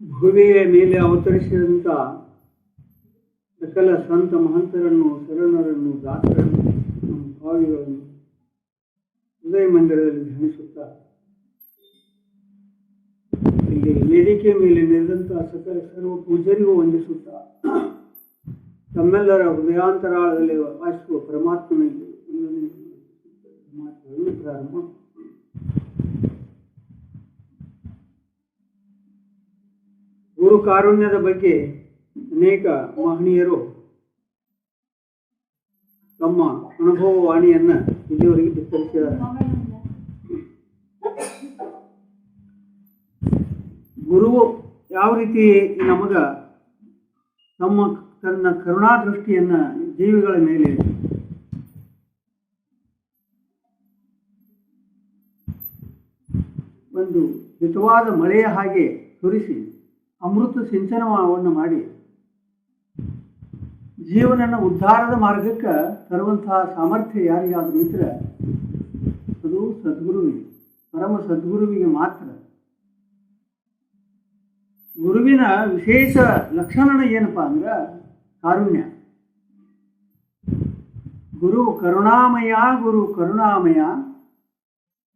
ಭುವಿಯ ಮೇಲೆ ಅವತರಿಸಿದಂಥ ಸಕಲ ಸಂತ ಮಹಂತರನ್ನು, ಶರಣರನ್ನು, ದಾಸರನ್ನು ನಮ್ಮ ಭಾವಿಗಳನ್ನು ಹೃದಯ ಮಂದಿರದಲ್ಲಿ ಧ್ಯಾನಿಸುತ್ತಾ ಇಲ್ಲಿ ವೇದಿಕೆ ಮೇಲೆ ನೆರೆದಂಥ ಸಕಲ ಸರ್ವ ಪೂಜರಿಗೂ ವಂದಿಸುತ್ತಾ ತಮ್ಮೆಲ್ಲರ ಹೃದಯಾಂತರಾಳದಲ್ಲಿ ವಾಸಿಸುವ ಪರಮಾತ್ಮನಲ್ಲಿ ಪ್ರಾರಂಭ. ಗುರು ಕಾರುಣ್ಯದ ಬಗ್ಗೆ ಅನೇಕ ಮಹನೀಯರು ತಮ್ಮ ಅನುಭವ ವಾಣಿಯನ್ನ ಇಲ್ಲಿವರೆಗೆ ಬಿತ್ತರಿಸಿದ್ದಾರೆ ಗುರುವು ಯಾವ ರೀತಿ ನಮಗ ತಮ್ಮ ತನ್ನ ಕರುಣಾ ದೃಷ್ಟಿಯನ್ನ ಜೀವಿಗಳ ಮೇಲೆ ಒಂದು ಹಿತವಾದ ಮಳೆಯ ಹಾಗೆ ಸುರಿಸಿ ಅಮೃತ ಸಿಂಚನವನ್ನು ಮಾಡಿ. ಜೀವನನ ಉದ್ಧಾರದ ಮಾರ್ಗಕ್ಕೆ ತರುವಂತಹ ಸಾಮರ್ಥ್ಯ ಯಾರಿಗಾದರೂ ಇದ್ರೆ ಅದು ಸದ್ಗುರುವಿಗೆ, ಪರಮ ಸದ್ಗುರುವಿಗೆ ಮಾತ್ರ. ಗುರುವಿನ ವಿಶೇಷ ಲಕ್ಷಣ ಏನಪ್ಪಾ ಅಂದ್ರೆ ಕಾರುಣ್ಯ. ಗುರು ಕರುಣಾಮಯ ಗುರು ಕರುಣಾಮಯ.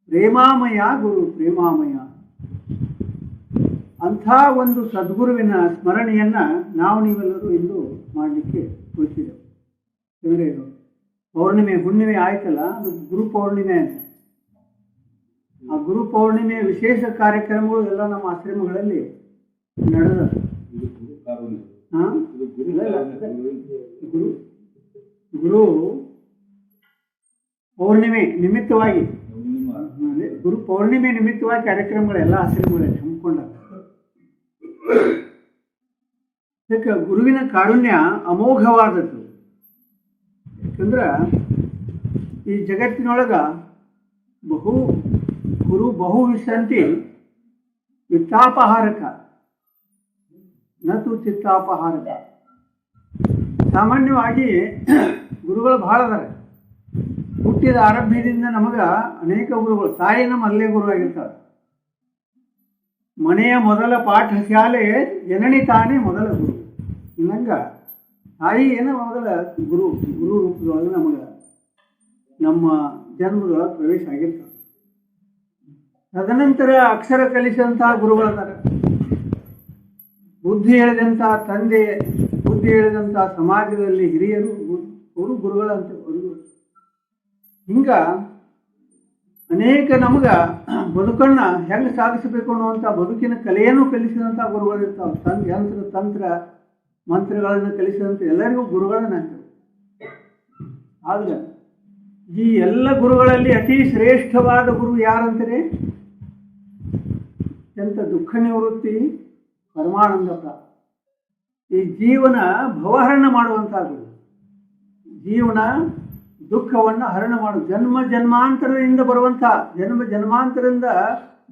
ಪ್ರೇಮಾಮಯ, ಗುರು ಪ್ರೇಮಾಮಯ. ಅಂಥ ಒಂದು ಸದ್ಗುರುವಿನ ಸ್ಮರಣೆಯನ್ನ ನಾವು ನೀವೆಲ್ಲರೂ ಇಂದು ಮಾಡಲಿಕ್ಕೆ ಕುಳಿತಿದ್ದೆವು ಅಂದರೆ ಪೌರ್ಣಿಮೆ, ಹುಣ್ಣಿಮೆ ಆಯ್ತಲ್ಲ, ಅದು ಗುರು ಪೌರ್ಣಿಮೆ ಅಂತ. ಆ ಗುರು ಪೌರ್ಣಿಮೆ ವಿಶೇಷ ಕಾರ್ಯಕ್ರಮಗಳು ಎಲ್ಲ ನಮ್ಮ ಆಶ್ರಮಗಳಲ್ಲಿ ನಡೆದ ಗುರು ಗುರು, ಪೌರ್ಣಿಮೆ ನಿಮಿತ್ತವಾಗಿ. ಗುರು ಪೌರ್ಣಿಮೆ ನಿಮಿತ್ತವಾಗಿ ಕಾರ್ಯಕ್ರಮಗಳೆಲ್ಲ ಹಮ್ಮಿಕೊಂಡ ಯಾಕೆ ಗುರುವಿನ ಕಾರುಣ್ಯ ಅಮೋಘವಾದದ್ದು. ಯಾಕಂದ್ರೆ ಈ ಜಗತ್ತಿನೊಳಗ ಬಹು, ಗುರು ಬಹು ವಿಶ್ರಾಂತಿ, ವಿತ್ತಾಪಹಾರಕ. ನತು ಚಿತ್ತಾಪಹಾರದ ಸಾಮಾನ್ಯವಾಗಿ ಗುರುಗಳು ಭಾಳ ಅದಾರೆ. ಹುಟ್ಟಿದ ಆರಂಭದಿಂದ ನಮಗ ಅನೇಕ ಗುರುಗಳು ತಾಯಿ ನಮ್ಮ ಅಲ್ಲೇ ಗುರುವಾಗಿರ್ತಾರೆ ಮನೆಯ ಮೊದಲ ಪಾಠ ಶಾಲೆ ಜನನಿ ತಾನೇ ಮೊದಲ ಗುರು. ಇನ್ನಂಗ ತಾಯಿ ಏನ ಮೊದಲ ಗುರು ಗುರು ರೂಪದೊಳಗೆ ನಮಗೆ ನಮ್ಮ ಜನ್ಮದೊಳಗೆ ಪ್ರವೇಶ ಆಗಿರ್ತಾರೆ ತದನಂತರ ಅಕ್ಷರ ಕಲಿಸಿದಂತಹ ಗುರುಗಳದಾರ. ಬುದ್ಧಿ ಹೇಳಿದಂಥ ತಂದೆ, ಬುದ್ಧಿ ಹೇಳಿದಂಥ ಸಮಾಜದಲ್ಲಿ ಹಿರಿಯರು ಅವರು ಗುರುಗಳಂತ ಒಂದು. ಹಿಂಗ ಅನೇಕ ನಮಗ ಬದುಕನ್ನ ಹೆಂಗೆ ಸಾಧಿಸಬೇಕು ಅನ್ನುವಂಥ ಬದುಕಿನ ಕಲೆಯನ್ನು ಕಲಿಸಿದಂಥ ಗುರುಗಳಿರ್ತಾವೆ ತನ್ ಯಂತ್ರ, ತಂತ್ರ, ಮಂತ್ರಗಳನ್ನು ಕಲಿಸಿದಂಥ ಎಲ್ಲರಿಗೂ ಗುರುಗಳನ್ನ ಆದ್ರೆ ಈ ಎಲ್ಲ ಗುರುಗಳಲ್ಲಿ ಅತಿ ಶ್ರೇಷ್ಠವಾದ ಗುರು ಯಾರಂತಾರೆ ಎಂಥ ದುಃಖ ನಿವೃತ್ತಿ ಪರಮಾನಂದ. ಈ ಜೀವನ ಭವಹರಣ ಮಾಡುವಂಥದ್ದು ಜೀವನ ದುಃಖವನ್ನು ಹರಣ ಮಾಡು. ಜನ್ಮ ಜನ್ಮಾಂತರದಿಂದ ಬರುವಂಥ, ಜನ್ಮ ಜನ್ಮಾಂತರದಿಂದ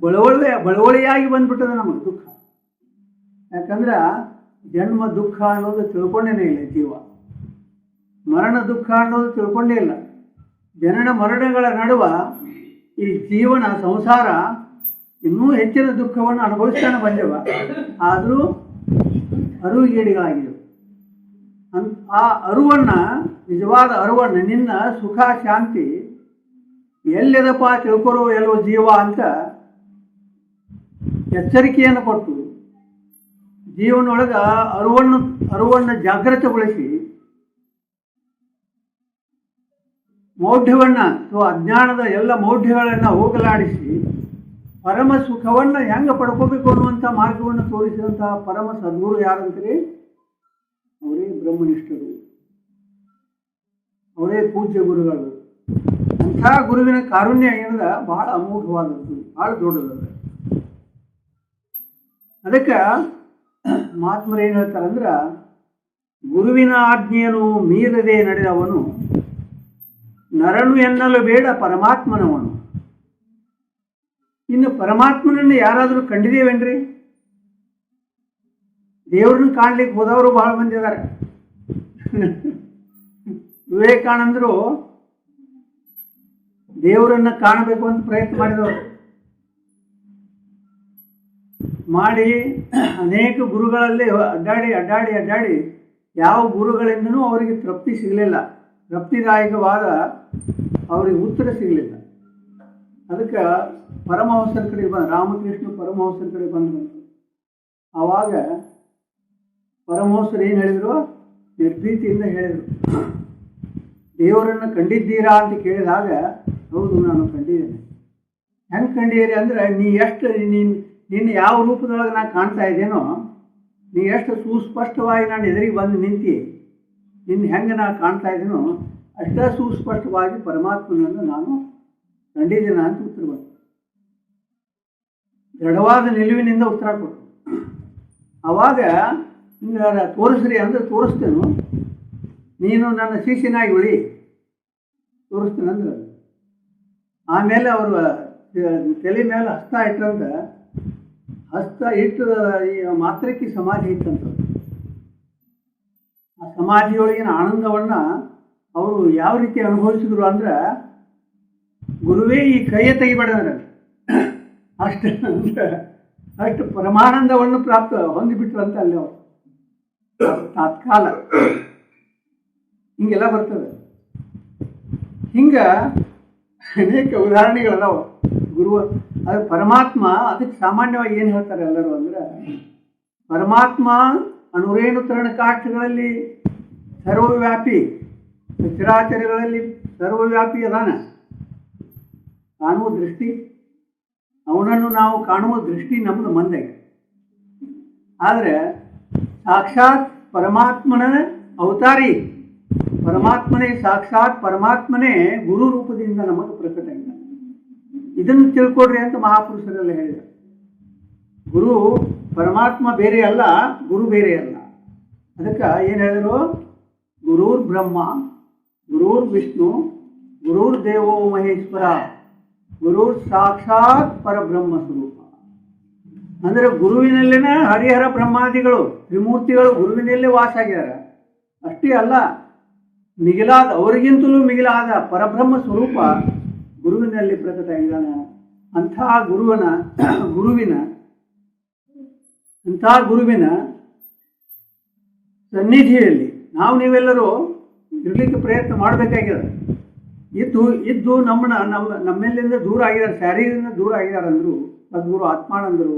ಬಳವಳೆ ಬಳವಳಿಯಾಗಿ ಬಂದ್ಬಿಟ್ಟದೆ ನಮಗೆ ದುಃಖ. ಯಾಕಂದ್ರೆ ಜನ್ಮ ದುಃಖ ಅನ್ನೋದು ತಿಳ್ಕೊಂಡೇನೆ ಇಲ್ಲ ಜೀವ. ಮರಣ ದುಃಖ ಅನ್ನೋದು ತಿಳ್ಕೊಂಡೇ ಇಲ್ಲ. ಜನನ ಮರಣಗಳ ನಡುವ ಈ ಜೀವನ, ಸಂಸಾರ ಇನ್ನೂ ಹೆಚ್ಚಿನ ದುಃಖವನ್ನು ಅನುಭವಿಸ್ತಾನೆ ಬಂದೆವ. ಆದರೂ ಅರುಗೇಡಿಗಳಾಗಿವೆ ಅನ್, ಆ ಅರುವನ್ನ, ನಿಜವಾದ ಅರುವನ್ನ, ನಿನ್ನ ಸುಖ, ಶಾಂತಿ ಎಲ್ಲಿದಪ್ಪ ತಿಳ್ಕೊರೋ ಎಲ್ಲೋ ಜೀವ ಅಂತ ಎಚ್ಚರಿಕೆಯನ್ನು ಕೊಟ್ಟು ಜೀವನೊಳಗ ಅರುವನ್ನು ಅರುವನ್ನು ಜಾಗೃತಗೊಳಿಸಿ ಮೌಢ್ಯವನ್ನು ಅಥವಾ ಅಜ್ಞಾನದ ಎಲ್ಲ ಮೌಢ್ಯಗಳನ್ನು ಹೋಗಲಾಡಿಸಿ ಪರಮ ಸುಖವನ್ನು ಹೆಂಗೆ ಪಡ್ಕೋಬೇಕು ಅನ್ನುವಂಥ ಮಾರ್ಗವನ್ನು ತೋರಿಸಿದಂತಹ ಪರಮ ಸದ್ಗುರು ಯಾರಂತರಿ? ಅವರೇ ಬ್ರಹ್ಮನಿಷ್ಠರು. ಅವರೇ ಪೂಜ್ಯ ಗುರುಗಳು. ಅಂಥ ಗುರುವಿನ ಕಾರುಣ್ಯ ಏನದ? ಬಹಳ ಅಮೋಘವಾದದ್ದು, ಬಹಳ ದೊಡ್ಡದ ಅದಕ್ಕೆ ಮಹಾತ್ಮರು ಏನು ಹೇಳ್ತಾರಂದ್ರ, ಗುರುವಿನ ಆಜ್ಞೆಯನ್ನು ಮೀರದೆ ನಡೆದವನು ನರನು ಎನ್ನಲು ಬೇಡ ಪರಮಾತ್ಮನವನು. ಇನ್ನು ಪರಮಾತ್ಮನನ್ನು ಯಾರಾದರೂ ಕಂಡಿದ್ದೇವೇನ್ರಿ? ದೇವ್ರನ್ನ ಕಾಣ್ಲಿಕ್ಕೆ ಹೋದವರು ಬಹಳ ಮಂದಿ ಇದ್ದಾರೆ. ವಿವೇಕಾನಂದರು ದೇವರನ್ನ ಕಾಣಬೇಕು ಅಂತ ಪ್ರಯತ್ನ ಮಾಡಿದವರು. ಮಾಡಿ ಅನೇಕ ಗುರುಗಳಲ್ಲಿ ಅಡ್ಡಾಡಿ ಅಡ್ಡಾಡಿ ಅಡ್ಡಾಡಿ ಯಾವ ಗುರುಗಳಿಂದನೂ ಅವರಿಗೆ ತೃಪ್ತಿ ಸಿಗಲಿಲ್ಲ. ತೃಪ್ತಿದಾಯಕವಾದ ಅವರಿಗೆ ಉತ್ತರ ಸಿಗಲಿಲ್ಲ. ಅದಕ್ಕೆ ಪರಮಹಂಸರ ಕಡೆ ಬಂದ, ರಾಮಕೃಷ್ಣ ಪರಮಹಂಸರ ಕಡೆ ಬಂದರು. ಆವಾಗ ಪರಮಹಂಸರು ಏನು ಹೇಳಿದರು? ನಿರ್ಭೀತಿಯಿಂದ ಹೇಳಿದರು. ದೇವರನ್ನು ಕಂಡಿದ್ದೀರಾ ಅಂತ ಕೇಳಿದಾಗ, ಹೌದು, ನಾನು ಕಂಡಿದ್ದೇನೆ. ಹೆಂಗೆ ಕಂಡೀರಿ ಅಂದ್ರೆ, ನೀ ಎಷ್ಟು, ನೀನು, ನಿನ್ನ ಯಾವ ರೂಪದೊಳಗೆ ನಾನು ಕಾಣ್ತಾ ಇದ್ದೇನೋ, ನೀ ಎಷ್ಟು ಸುಸ್ಪಷ್ಟವಾಗಿ ನಾನು ಎದುರಿಗೆ ಬಂದು ನಿಂತಿ, ನಿನ್ನ ಹೆಂಗೆ ನಾನು ಕಾಣ್ತಾ ಇದ್ದೀನೋ, ಅಷ್ಟೇ ಸುಸ್ಪಷ್ಟವಾಗಿ ಪರಮಾತ್ಮನನ್ನು ನಾನು ಕಂಡಿದ್ದೇನೆ ಅಂತ ಉತ್ತರ ಬಂತು ದೃಢವಾದ ನಿಲುವಿನಿಂದ ಉತ್ತರ ಕೊಟ್ಟರು ಆವಾಗ ಹಿಂಗಾರ ತೋರಿಸ್ರಿ ಅಂದ್ರೆ ತೋರಿಸ್ತೇನು. ನೀನು ನನ್ನ ಶಿಷ್ಯನಾಗಿ ಉಳಿ. ತೋರಿಸ್ತೇನೆ ಅಂದ್ರೆ ಆಮೇಲೆ ಅವರು ತಲೆ ಮೇಲೆ ಹಸ್ತ ಇಟ್ಟಂತ, ಹಸ್ತ ಇಟ್ಟು ಈ ಮಾತ್ರಕ್ಕೆ ಸಮಾಧಿ ಇತ್ತಂತ ಆ ಸಮಾಧಿಯೊಳಗಿನ ಆನಂದವನ್ನ ಅವರು ಯಾವ ರೀತಿ ಅನುಭವಿಸಿದ್ರು ಅಂದ್ರೆ ಗುರುವೇ ಈ ಕೈಯ ತೆಗಿಬೇಡ ಅಷ್ಟು ಅಷ್ಟು ಪರಮಾನಂದವನ್ನು ಪ್ರಾಪ್ತ ಹೊಂದಿಬಿಟ್ರು ಅಂತ ಅಲ್ಲಿ ಅವರು. ತಾತ್ಕಾಲ. ಹಿಂಗೆಲ್ಲ ಬರ್ತದೆ. ಹಿಂಗೆ ಅನೇಕ ಉದಾಹರಣೆಗಳದಾವ ಗುರು ಅದು ಪರಮಾತ್ಮ ಅದಕ್ಕೆ ಸಾಮಾನ್ಯವಾಗಿ ಏನು ಹೇಳ್ತಾರೆ ಎಲ್ಲರೂ ಅಂದ್ರೆ, ಪರಮಾತ್ಮ ಅಣುರೇಣು ತರಣಕಾಷ್ಟಗಳಲ್ಲಿ ಸರ್ವವ್ಯಾಪಿ ಚರಾಚರಗಳಲ್ಲಿ ಸರ್ವವ್ಯಾಪಿ ಅದಾನ. ಕಾಣುವ ದೃಷ್ಟಿ, ಅವನನ್ನು ನಾವು ಕಾಣುವ ದೃಷ್ಟಿ ನಮ್ಮದು ಮಂದೆ. ಆದರೆ ಸಾಕ್ಷಾತ್ ಪರಮಾತ್ಮನ ಅವತಾರಿ. ಪರಮಾತ್ಮನೇ ಸಾಕ್ಷಾತ್ ಪರಮಾತ್ಮನೇ ಗುರು ರೂಪದಿಂದ ನಮಗೆ ಪ್ರಕಟ ಇಲ್ಲ ಇದನ್ನು ತಿಳ್ಕೊಡ್ರಿ ಅಂತ ಮಹಾಪುರುಷರೆಲ್ಲ ಹೇಳಿದರು. ಗುರು ಪರಮಾತ್ಮ ಬೇರೆ ಅಲ್ಲ, ಗುರು ಬೇರೆ ಅಲ್ಲ. ಅದಕ್ಕೆ ಏನು ಹೇಳಿದರು? ಗುರೂರ್ ಬ್ರಹ್ಮ ಗುರೂರ್ ವಿಷ್ಣು ಗುರೂರ್ ದೇವೋ ಮಹೇಶ್ವರ. ಗುರೂರ್ ಸಾಕ್ಷಾತ್ ಪರಬ್ರಹ್ಮ ಸ್ವರೂಪ. ಅಂದರೆ ಗುರುವಿನಲ್ಲಿನ ಹರಿಹರ ಬ್ರಹ್ಮಾದಿಗಳು, ತ್ರಿಮೂರ್ತಿಗಳು ಗುರುವಿನಲ್ಲೇ ವಾಸ ಆಗಿದ್ದಾರೆ ಅಷ್ಟೇ ಅಲ್ಲ, ಮಿಗಿಲಾದ, ಅವರಿಗಿಂತಲೂ ಮಿಗಿಲಾದ ಪರಬ್ರಹ್ಮ ಸ್ವರೂಪ ಗುರುವಿನಲ್ಲಿ ಪ್ರಕಟ ಆಗಿದ್ದಾನೆ ಅಂಥ ಗುರುವನ, ಗುರುವಿನ, ಅಂಥ ಗುರುವಿನ ಸನ್ನಿಧಿಯಲ್ಲಿ ನಾವು ನೀವೆಲ್ಲರೂ ಇರಲಿಕ್ಕೆ ಪ್ರಯತ್ನ ಮಾಡಬೇಕಾಗಿದೆ ಇದ್ದು ಇದ್ದು ನಮ್ಮನ್ನ, ನಮ್ಮ, ನಮ್ಮೆಲ್ಲಿಂದ ದೂರ ಆಗಿದ್ದಾರೆ, ಶಾರೀರದಿಂದ ದೂರ ಆಗಿದ್ದಾರೆ ಅಂದರು, ಸದ್ಗುರು ಆತ್ಮಾನಂದರು,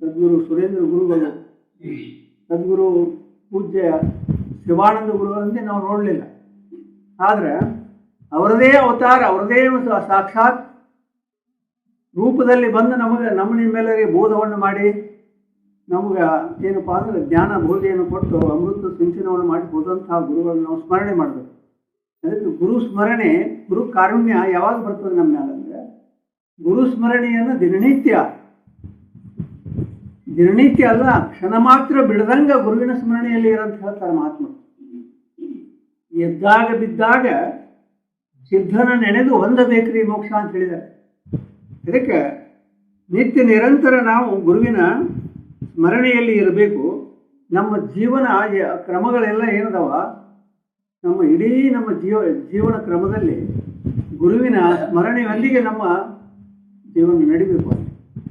ಸದ್ಗುರು ಸುರೇಂದ್ರ ಗುರುಗಳು, ಸದ್ಗುರು ಪೂಜ್ಯ ಶಿವಾನಂದ ಗುರುಗಳಂತೆ ನಾವು ನೋಡಲಿಲ್ಲ. ಆದರೆ, ಅವರದೇ ಅವತಾರ, ಅವರದೇ ಸಾಕ್ಷಾತ್ ರೂಪದಲ್ಲಿ ಬಂದು ನಮಗೆ ನಮ್ಮ ನಿಮ್ಮೆಲ್ಲರಿಗೆ ಬೋಧವನ್ನು ಮಾಡಿ, ನಮ್ಗೆ ಏನಪ್ಪ ಅಂದ್ರೆ ಜ್ಞಾನ ಬೋಧೆಯನ್ನು ಕೊಟ್ಟು, ಅಮೃತ ಸಿಂಚನವನ್ನು ಮಾಡಿ ಹೋದಂತಹ ಗುರುಗಳನ್ನು ನಾವು ಸ್ಮರಣೆ ಮಾಡಬೇಕು. ಅದಕ್ಕೆ ಗುರು ಸ್ಮರಣೆ, ಗುರು ಕಾರುಣ್ಯ ಯಾವಾಗ ಬರ್ತದೆ ನಮ್ಮ ಮೇಲೆ ಅಂದರೆ? ಗುರು ಸ್ಮರಣೆಯನ್ನು ದಿನನಿತ್ಯ. ದಿನನಿತ್ಯ ಅಲ್ಲ, ಕ್ಷಣ ಮಾತ್ರ ಬಿಡದಂಗ ಗುರುವಿನ ಸ್ಮರಣೆಯಲ್ಲಿ ಇರಂತ ಹೇಳ್ತಾರೆ ಮಹಾತ್ಮ. ಎದ್ದಾಗ ಬಿದ್ದಾಗ ಸಿದ್ಧನ ನೆನೆದು ಹೊಂದಬೇಕ್ರಿ ಮೋಕ್ಷ ಅಂತ ಹೇಳಿದ್ದಾರೆ. ಅದಕ್ಕೆ ನಿತ್ಯ ನಿರಂತರ ನಾವು ಗುರುವಿನ ಸ್ಮರಣೆಯಲ್ಲಿ ಇರಬೇಕು. ನಮ್ಮ ಜೀವನ ಕ್ರಮಗಳೆಲ್ಲ ಏನದವ? ನಮ್ಮ ಇಡೀ ನಮ್ಮ ಜೀವ, ಜೀವನ ಕ್ರಮದಲ್ಲಿ ಗುರುವಿನ ಸ್ಮರಣೆಯೊಂದಿಗೆ ನಮ್ಮ ಜೀವನ ನಡಿಬೇಕು.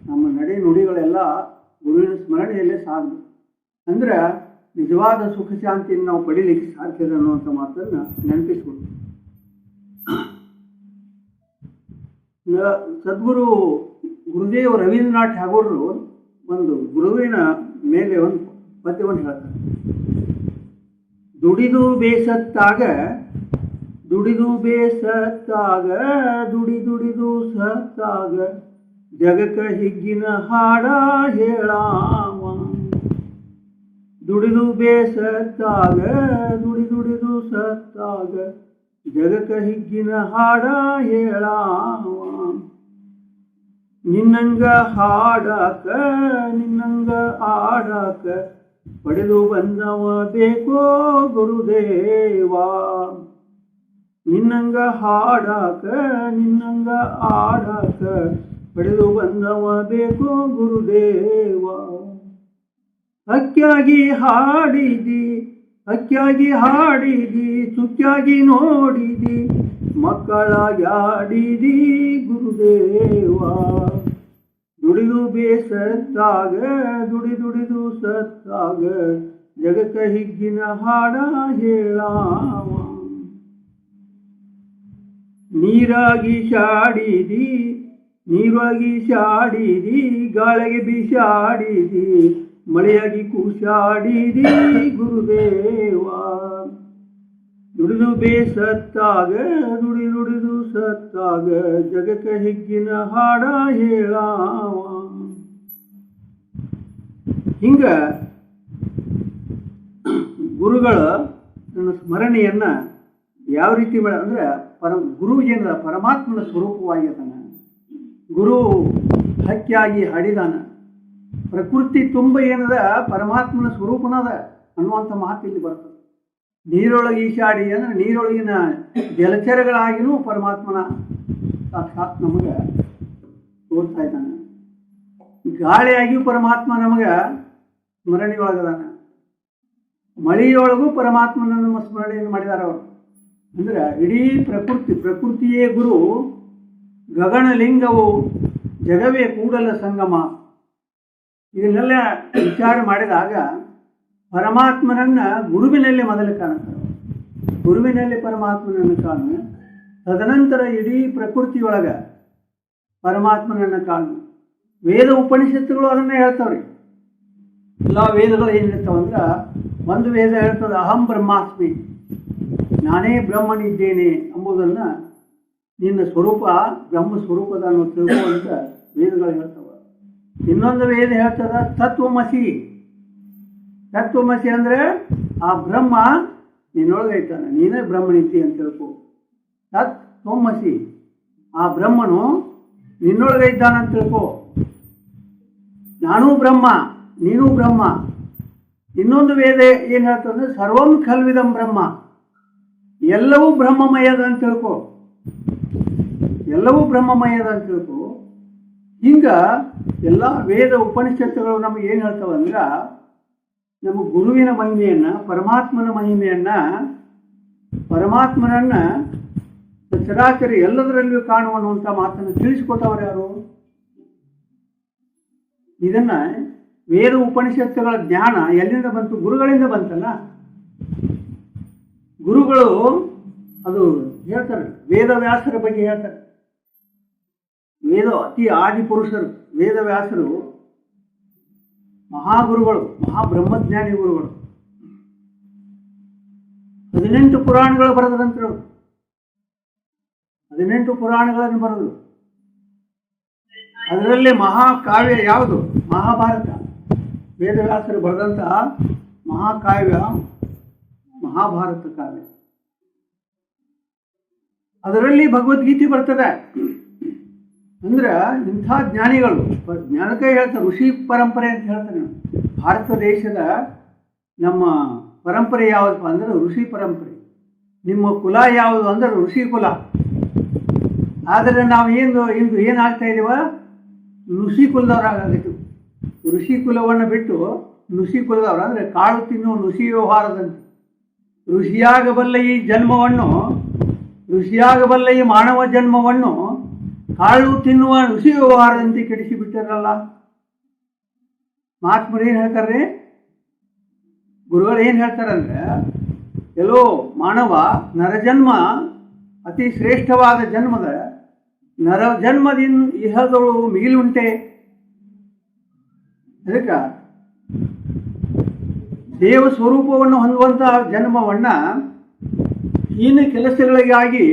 ನಮ್ಮ ನಡೆ ನುಡಿಗಳೆಲ್ಲ ಗುರುವಿನ ಸ್ಮರಣೆಯಲ್ಲೇ ಸಾಧ್ಯ ಅಂದ್ರೆ ನಿಜವಾದ ಸುಖ ಶಾಂತಿಯನ್ನು ನಾವು ಪಡೀಲಿಕ್ಕೆ ಸಾಧ್ಯ ಅನ್ನುವಂಥ ಮಾತನ್ನು ನೆನಪಿಸ್ಕೊಡ್ತೀವಿ ನ- ಸದ್ಗುರು ಗುರುದೇವ ರವೀಂದ್ರನಾಥ್ ಠಾಗೋರ್ರು ಒಂದು ಗುರುವಿನ ಮೇಲೆ ಒಂದು ಪದ್ಯವನ್ನು ಹೇಳ್ತಾರೆ. ದುಡಿದು ಬೇಸತ್ತಾಗ ದುಡಿದು ಬೇಸತ್ತಾಗ, ದುಡಿ ದುಡಿದು ಸತ್ತಾಗ, ಜಗಕ ಹಿಗ್ಗಿನ ಹಾಡ ಹೇಳಾವ. ದುಡಿದು ಬೇಸತ್ತಾಗ, ದುಡಿ ದುಡಿದು ಸತ್ತಾಗ, ಜಗಕ ಹಿಗ್ಗಿನ ಹಾಡ ಹೇಳಾವ. ನಿನ್ನಂಗ ಹಾಡಾಕ, ನಿನ್ನಂಗ ಆಡಾಕ ಪಡೆದು ಬಂದವ ಬೇಕೋ ಗುರುದೇವಾ. ನಿನ್ನಂಗ ಹಾಡಾಕ, ನಿನ್ನಂಗ ಆಡಾಕ ಪಡೆದು ಬಂದವ ಬೇಕೋ ಗುರುದೇವ. ಅಕ್ಕಿಯಾಗಿ ಹಾಡಿದಿ ಅಕ್ಕಿಯಾಗಿ ಹಾಡಿದಿ ಚುಕ್ಕಿಯಾಗಿ ನೋಡಿದಿ ಮಕ್ಕಳಾಗಿ ಆಡಿದಿ ಗುರುದೇವ. ದುಡಿದು ಬೇಸತ್ತಾಗ, ದುಡಿ ದುಡಿದು ಸತ್ತಾಗ, ಜಗತ್ತ ಹಿಗ್ಗಿನ ಹಾಡ ಹೇಳಾವ. ನೀರಾಗಿ ಶಾಡಿದಿ ನೀರಾಗಿ ಶಾಡಿದಿ, ಗಾಳಿಗೆ ಬಿಸಾಡಿದಿ, ಮಳೆಯಾಗಿ ಕೂಸಾಡಿದಿ ಗುರುದೇವ. ದುಡಿದು ಬೇಸತ್ತಾಗ ದುಡಿ ದುಡಿದು ಸತ್ತಾಗ ಜಗಕ ಹಿಗ್ಗಿನ ಹಾಡ ಹೇಳಾವ. ಹಿಂಗ ಗುರುಗಳ ನನ್ನ ಸ್ಮರಣೆಯನ್ನ ಯಾವ ರೀತಿ ಮಾಡ, ಅಂದ್ರೆ ಪರ ಗುರು ಏನದ ಪರಮಾತ್ಮನ ಸ್ವರೂಪವಾಗಿದ್ದಾನ. ಗುರು ಹಕ್ಕಿಯಾಗಿ ಹಾಡಿದಾನ ಪ್ರಕೃತಿ ತುಂಬ ಏನದ, ಪರಮಾತ್ಮನ ಸ್ವರೂಪನದ ಅನ್ನುವಂಥ ಮಾತು ಇಲ್ಲಿ ಬರ್ತದೆ. ನೀರೊಳಗೆ ಈಶಾಡಿ ಅಂದ್ರೆ ನೀರೊಳಗಿನ ಜಲಚರಗಳಾಗಿನೂ ಪರಮಾತ್ಮನ ಸಾಕ್ಷಾತ್ ನಮಗೆ ತೋರ್ತಾ ಇದ್ದಾನೆ. ಗಾಳಿಯಾಗಿಯೂ ಪರಮಾತ್ಮ ನಮಗೆ ಸ್ಮರಣೆಯೊಳಗದಾನ. ಮಳೆಯೊಳಗೂ ಪರಮಾತ್ಮನ ನಮ್ಮ ಸ್ಮರಣೆಯನ್ನು ಮಾಡಿದಾರ ಅವರು. ಅಂದ್ರೆ ಇಡೀ ಪ್ರಕೃತಿ, ಪ್ರಕೃತಿಯೇ ಗುರು, ಗಗನಲಿಂಗವು ಜಗವೇ ಕೂಡಲ ಸಂಗಮ. ಇದನ್ನೆಲ್ಲ ವಿಚಾರ ಮಾಡಿದಾಗ ಪರಮಾತ್ಮನನ್ನ ಗುರುವಿನಲ್ಲಿ ಮೊದಲು ಕಾಣುತ್ತಾರೆ ಗುರುವಿನಲ್ಲಿ ಪರಮಾತ್ಮನನ್ನು ಕಾಣು ತದನಂತರ ಇಡೀ ಪ್ರಕೃತಿಯೊಳಗ ಪರಮಾತ್ಮನನ್ನು ಕಾಣು ವೇದ ಉಪನಿಷತ್ತುಗಳು ಅದನ್ನೇ ಹೇಳ್ತಾವ್ರಿ. ಎಲ್ಲ ವೇದಗಳು ಏನು ಅಂದ್ರೆ ಒಂದು ವೇದ ಹೇಳ್ತದೆ, ಅಹಂ ಬ್ರಹ್ಮಾಸ್ಮಿ, ನಾನೇ ಬ್ರಹ್ಮನಿದ್ದೇನೆ ಎಂಬುದನ್ನು ನಿನ್ನ ಸ್ವರೂಪ, ಬ್ರಹ್ಮ ಸ್ವರೂಪದ ಅನ್ನೋ ತಿಳ್ಕೊಂಡ ವೇದಗಳು ಹೇಳ್ತವೆ. ಇನ್ನೊಂದು ವೇದ ಹೇಳ್ತದ, ತತ್ವಮಸಿ ತತ್ವಮಸಿ ಅಂದ್ರೆ ಆ ಬ್ರಹ್ಮ ನಿನ್ನೊಳಗೆ ಇದ್ದಾನೆ ನೀನೇ ಬ್ರಹ್ಮನಿತಿ ಅಂತ ತಿಳ್ಕೊ. ತತ್ ತೋಮಸಿ ಆ ಬ್ರಹ್ಮನು ನಿನ್ನೊಳಗೆ ಇದ್ದಾನಂತ ತಿಳ್ಕೊ. ನಾನೂ ಬ್ರಹ್ಮ, ನೀನು ಬ್ರಹ್ಮ. ಇನ್ನೊಂದು ವೇದ ಏನು ಹೇಳ್ತಂದ್ರೆ ಸರ್ವಂ ಖಲ್ವಿದಂ ಬ್ರಹ್ಮ. ಎಲ್ಲವೂ ಬ್ರಹ್ಮಮಯದ ಅಂತ ತಿಳ್ಕೊ. ಎಲ್ಲವೂ ಬ್ರಹ್ಮಮಯದ ಅಂತ ತಿಳ್ಕೊ. ಹಿಂಗ ಎಲ್ಲ ವೇದ ಉಪನಿಷತ್ತುಗಳು ನಮಗೆ ಏನು ಹೇಳ್ತಾವ ಅಂದ್ರೆ ನಮ್ಮ ಗುರುವಿನ ಮಹಿಮೆಯನ್ನ, ಪರಮಾತ್ಮನ ಮಹಿಮೆಯನ್ನ, ಪರಮಾತ್ಮನನ್ನ ಸಚರಾಚರಿ ಎಲ್ಲದರಲ್ಲಿಯೂ ಕಾಣುವಂತ ಮಾತನ್ನು ತಿಳಿಸಿಕೊಟ್ಟವರು ಯಾರು? ಇದನ್ನ ವೇದ ಉಪನಿಷತ್ತುಗಳ ಜ್ಞಾನ ಎಲ್ಲಿಂದ ಬಂತು? ಗುರುಗಳಿಂದ ಬಂತಲ್ಲ. ಗುರುಗಳು ಅದು ಹೇಳ್ತಾರೆ, ವೇದವ್ಯಾಸರ ಬಗ್ಗೆ ಹೇಳ್ತಾರೆ. ವೇದ ಅತಿ ಆದಿ ಪುರುಷರು ವೇದವ್ಯಾಸರು ಮಹಾಗುರುಗಳು ಮಹಾಬ್ರಹ್ಮಜ್ಞಾನಿ ಗುರುಗಳು ಹದಿನೆಂಟು ಪುರಾಣಗಳು ಬರೆದ್ರಂತರು ಹದಿನೆಂಟು ಪುರಾಣಗಳನ್ನು ಬರೆದರು ಅದರಲ್ಲಿ ಮಹಾಕಾವ್ಯ ಯಾವುದು? ಮಹಾಭಾರತ. ವೇದವ್ಯಾಸರು ಬರೆದಂತಹ ಮಹಾಕಾವ್ಯ, ಮಹಾಭಾರತ ಕಾವ್ಯ. ಅದರಲ್ಲಿ ಭಗವದ್ಗೀತೆ ಬರ್ತದೆ. ಅಂದ್ರೆ ಇಂಥ ಜ್ಞಾನಿಗಳು ಜ್ಞಾನಕ್ಕೆ ಹೇಳ್ತಾರೆ, ಋಷಿ ಪರಂಪರೆ ಅಂತ ಹೇಳ್ತಾರೆ ಭಾರತ ದೇಶದ ನಮ್ಮ ಪರಂಪರೆ ಯಾವುದಪ್ಪ ಅಂದ್ರೆ ಋಷಿ ಪರಂಪರೆ. ನಿಮ್ಮ ಕುಲ ಯಾವುದು ಅಂದ್ರೆ ಋಷಿ ಕುಲ. ಆದರೆ ನಾವು ಏನು, ಇಂದು ಏನಾಗ್ತಾ ಇದೀವ? ಋಷಿ ಕುಲದವರಾಗಬೇಕು ಋಷಿ ಕುಲವನ್ನು ಬಿಟ್ಟು ಋಷಿ ಕುಲದವರು ಅಂದರೆ ಕಾಳು ತಿನ್ನುವ ನುಸಿ ವ್ಯವಹಾರದಂತೆ ಋಷಿಯಾಗಬಲ್ಲ ಈ ಜನ್ಮವನ್ನು, ಋಷಿಯಾಗಬಲ್ಲ ಈ ಮಾನವ ಜನ್ಮವನ್ನು ಕಾಳು ತಿನ್ನುವ ಋಷಿ ವ್ಯವಹಾರದಂತೆ ಕೆಡಿಸಿ ಬಿಟ್ಟಿರಲ್ಲ ಮಹಾತ್ಮರು ಏನು ಹೇಳ್ತಾರೆ ಗುರುಗಳು ಏನು ಹೇಳ್ತಾರಂದ್ರೆ, ಎಲ್ಲೋ ಮಾನವ ನರಜನ್ಮ, ಅತಿ ಶ್ರೇಷ್ಠವಾದ ಜನ್ಮದ ನರ ಜನ್ಮದಿಂದ ಇಹದಳು ಮಿಗಿಲುಂಟೆ. ಅದಕ್ಕೆ ದೇವ ಸ್ವರೂಪವನ್ನು ಹೊಂದುವಂತಹ ಜನ್ಮವನ್ನ ಹೀನ ಕೆಲಸಗಳಿಗಾಗಿ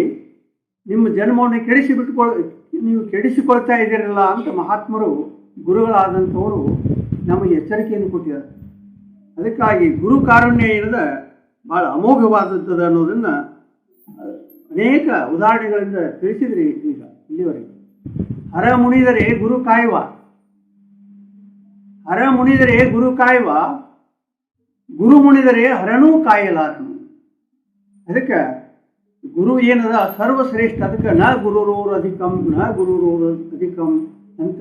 ನಿಮ್ಮ ಜನ್ಮವನ್ನು ಕೆಡಿಸಿ ಬಿಟ್ಟುಕೊಳ್ ನೀವು ಕೆಡಿಸಿಕೊಳ್ತಾ ಇದ್ದೀರಲ್ಲ ಅಂತ ಮಹಾತ್ಮರು ಗುರುಗಳಾದಂಥವರು ನಮಗೆ ಎಚ್ಚರಿಕೆಯನ್ನು ಕೊಟ್ಟಿದ್ದಾರೆ. ಅದಕ್ಕಾಗಿ ಗುರು ಕಾರುಣ್ಯ ಏನದ ಭಾಳ ಅಮೋಘವಾದದ್ದು ಅನ್ನೋದನ್ನು ಅನೇಕ ಉದಾಹರಣೆಗಳಿಂದ ತಿಳಿಸಿದ್ರಿ ಈಗ ಇಲ್ಲಿವರೆಗೆ. ಹರ ಮುನಿದರೆ ಗುರು ಕಾಯುವ. ಹರ ಮುನಿದರೆ ಗುರು ಕಾಯುವ. ಗುರು ಮುನಿದರೆ ಹರನೂ ಕಾಯಲಾರನು. ಅದಕ್ಕೆ ಗುರು ಏನದ? ಸರ್ವಶ್ರೇಷ್ಠ. ಅದಕ್ಕೆ ನ ಗುರುರೋರು ಅಧಿಕಂ, ನ ಗುರುರೂರು ಅಧಿಕಂ ಅಂತ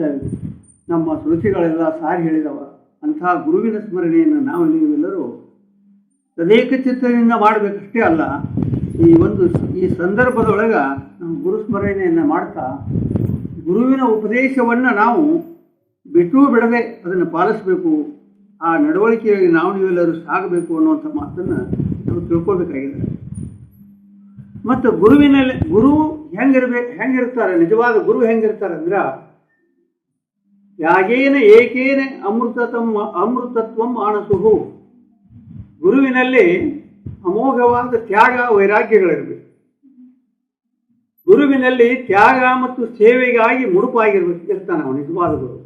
ನಮ್ಮ ಶ್ರುತಿಗಳೆಲ್ಲ ಸಾರಿ ಹೇಳಿದವ. ಅಂತಹ ಗುರುವಿನ ಸ್ಮರಣೆಯನ್ನು ನಾವು ನೀವೆಲ್ಲರೂ ತದೇಕ ಚಿತ್ತದಿಂದ ಮಾಡಬೇಕಷ್ಟೇ ಅಲ್ಲ, ಈ ಒಂದು ಈ ಸಂದರ್ಭದೊಳಗೆ ನಾವು ಗುರು ಸ್ಮರಣೆಯನ್ನು ಮಾಡ್ತಾ, ಗುರುವಿನ ಉಪದೇಶವನ್ನು ನಾವು ಬಿಟ್ಟು ಬಿಡದೆ ಅದನ್ನು ಪಾಲಿಸಬೇಕು, ಆ ನಡವಳಿಕೆಯಾಗಿ ನಾವು ನೀವೆಲ್ಲರೂ ಸಾಗಬೇಕು ಅನ್ನುವಂಥ ಮಾತನ್ನು ನಾವು ತಿಳ್ಕೊಳ್ಬೇಕಾಗಿದೆ. ಮತ್ತು ಗುರುವಿನಲ್ಲಿ ಗುರು ಹೆಂಗಿರ್ಬೇಕು ಹೆಂಗಿರ್ತಾರೆ, ನಿಜವಾದ ಗುರು ಹೆಂಗಿರ್ತಾರೆ ಅಂದ್ರೆ, ಯಾಗೇನ ಏಕೇನ ಅಮೃತತಮ್ಮ ಅಮೃತತ್ವಂ ಆನಸುಹು ಗುರುವಿನಲ್ಲಿ ಅಮೋಘವಾದ ತ್ಯಾಗ ವೈರಾಗ್ಯಗಳಿರಬೇಕು. ಗುರುವಿನಲ್ಲಿ ತ್ಯಾಗ ಮತ್ತು ಸೇವೆಗಾಗಿ ಮುಡುಪಾಗಿರ್ಬೇಕು, ಇರ್ತಾನೆ ಅವನು, ನಿಜವಾದ ಗುರು.